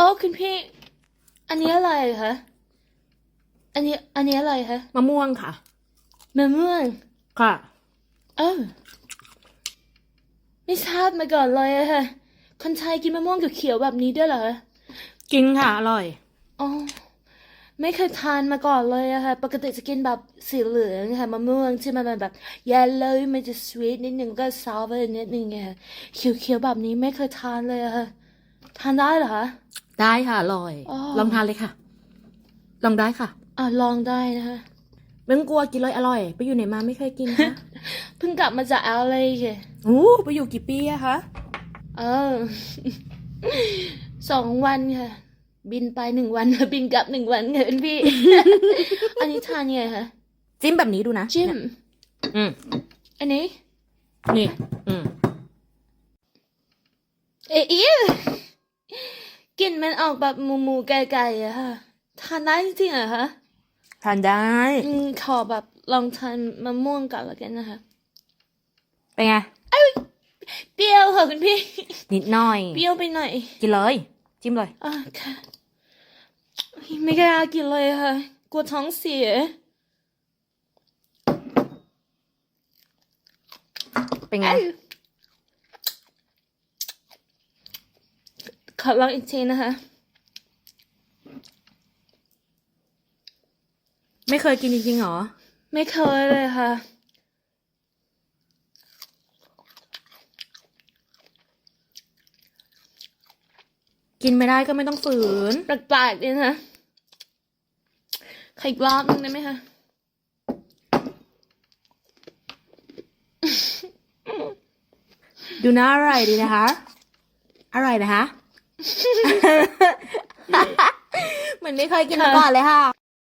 โอ้คุณพี่ อันนี้อะไรคะ อันนี้ อันนี้อะไรคะมะม่วงค่ะมะม่วงค่ะเออไม่ทราบมาก่อนเลยอะค่ะ คนไทยกินมะม่วงเขียวๆแบบนี้ด้วยเหรอกินค่ะอร่อยอ๋อไม่เคยทานมาก่อนเลยอะค่ะ ปกติจะกินแบบสีเหลืองค่ะมะม่วงที่มันเป็นแบบ yellow มันจะ sweet นิดนึงก็ sour นิดนึงไงค่ะเขียวๆแบบนี้ไม่เคยทานเลยอะค่ะ ทานได้เหรอคะ ได้ค่ะอร่อย อ๋อ ลองทานเลยค่ะ ลองได้ค่ะอะลองได้นะคะ ไม่ต้องกลัวกินเลยอร่อย ไปอยู่ไหนมาไม่เคยกินคะเพิ่งกลับมาจาก LA ค่ะอู้ไปอยู่กี่ปีอะคะเออ สองวันค่ะ บินไปหนึ่งวัน บินกลับหนึ่งวันค่ะคุณพี่ อันนี้ทานยังไงคะจิ้มแบบนี้ดูนะจิ้มอืมอันนี้ นี่ อืมเอ๊ะอิ๊ว กลิ่นมันออกแบบหมูหมูไก่ๆอะค่ะทานได้จริงๆเหรอคะทานได้อืมขอแบบลองทานมะม่วงก่อนละกันนะคะเป็นไงเปรี้ยวค่ะคุณพี่ นิดหน่อย เปรี้ยวไปหน่อย กินเลย จิ้มเลยอะค่ะไม่กล้ากินเลยค่ะกลัวท้องเสีย เป็นไง ขอลองอีกทีนะคะ ไม่เคยกินจริงๆหรอ ไม่เคยเลยค่ะ กินไม่ได้ก็ไม่ต้องฝืน แปลกๆดีนะขออีกรอบนึงได้ไหมคะดูน่าอร่อยดีนะคะ อร่อยนะคะ เหมือนไม่เคยกินมาก่อนเลยค่ะ